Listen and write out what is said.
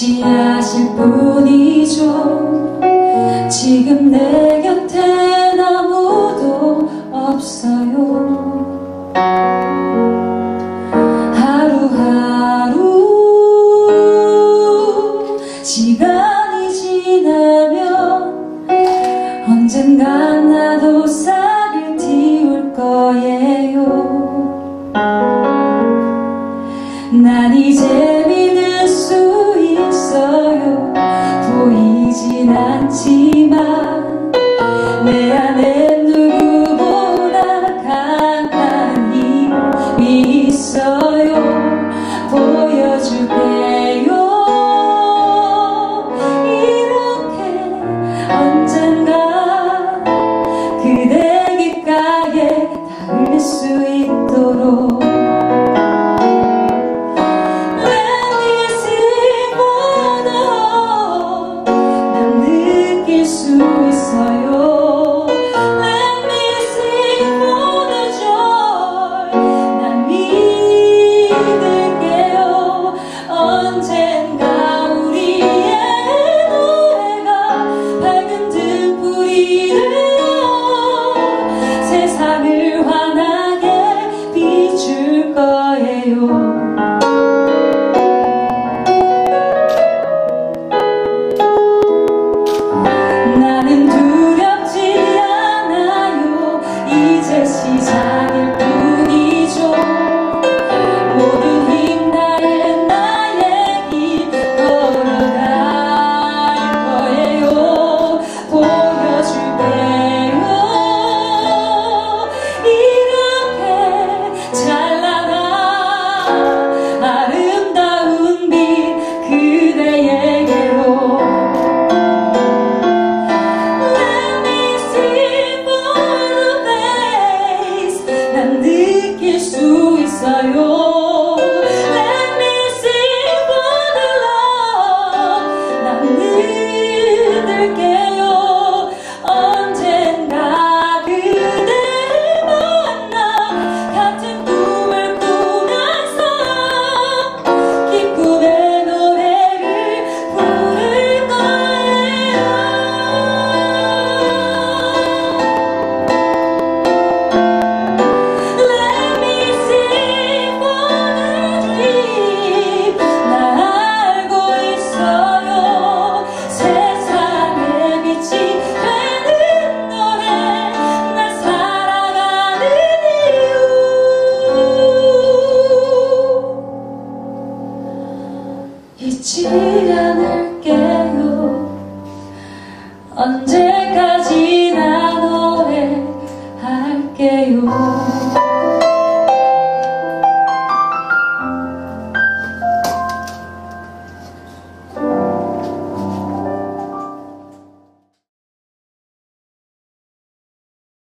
지하실 뿐이죠. 지금 내 곁에 아무도 없어요. 하루하루 시간이 지나면 언젠가 나도 살을 틔울 거예요. 난 이제 믿 않지만 내 안에 sometimes 有